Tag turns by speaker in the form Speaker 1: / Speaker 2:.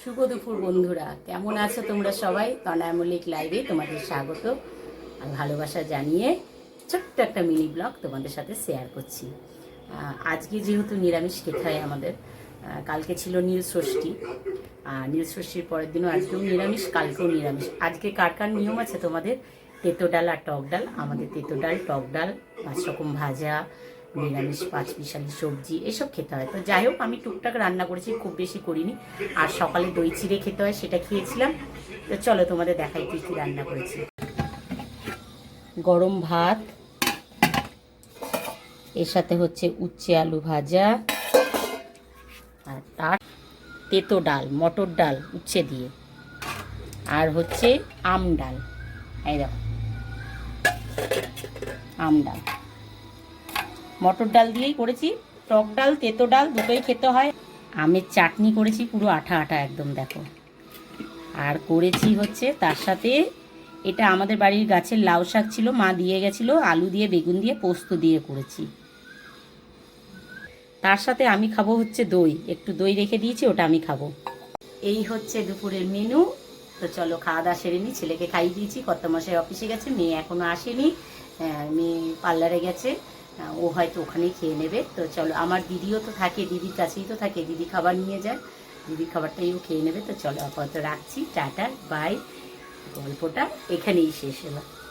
Speaker 1: শুভ দুপুর বন্ধুরা, কেমন আছো তোমরা সবাই? তনয় মল্লিক লাইভে তোমাদের স্বাগত আর ভালোবাসা জানিয়ে ছোট্ট একটা মিনি ব্লগ তোমাদের সাথে শেয়ার করছি। আজকে যেহেতু নিরামিষ খেতে হয় আমাদের কালকে ছিল নীল ষষ্ঠী আর নীল ষষ্ঠীর পরের দিনও আজকেও নিরামিষ, কালকেও নিরামিষ। আজকে কার কার নিয়ম আছে তোমাদের? তেতো ডাল আর টক ডাল। আমাদের তেতো ডাল, টক ডাল পাঁচ রকম ভাজা নিরামিষ, পাঁচ মিশালি সবজি, এসব খেতে হয়। তো যাই হোক, আমি টুকটাক রান্না করেছি, খুব বেশি করিনি। আর সকালে দই চিড়ে খেতে হয়, সেটা খেয়েছিলাম। তো চলো তোমাদের দেখাই কি কি রান্না করেছি। গরম ভাত, এর সাথে হচ্ছে উচ্ছে আলু ভাজা, আর তার তেতো ডাল, মটর ডাল উচ্ছে দিয়ে। আর হচ্ছে আম ডাল। এই দেখো, আম ডাল। মটর ডাল দিয়েই করেছি। টক ডাল, তেতো ডাল দুটোই খেতে হয়। আমের চাটনি করেছি পুরো আঠা আঠা একদম, দেখো। আর করেছি হচ্ছে তার সাথে এটা আমাদের বাড়ির গাছের লাউ শাক ছিল, মা দিয়ে গেছিল, আলু দিয়ে, বেগুন দিয়ে, পোস্ত দিয়ে করেছি। তার সাথে আমি খাব হচ্ছে দই। একটু দই রেখে দিয়েছি, ওটা আমি খাব। এই হচ্ছে দুপুরের মেনু। তো চলো খাওয়া দাওয়া সেরে নিই ছেলেকে খাইয়ে দিয়েছি। কত মশাই অফিসে গেছে, মেয়ে এখনও আসেনি। মেয়ে পার্লারে গেছে। ও হয়তো ওখানেই খেয়ে নেবে। তো চলো, আমার দিদিও তো থাকে, দিদির কাছেই তো থাকে। দিদি খাবার নিয়ে যায়। দিদির খাবারটাই ও খেয়ে নেবে। তো চলো, আপাতত রাখছি। Tata, bye. গল্পটা এখানেই শেষ হলো।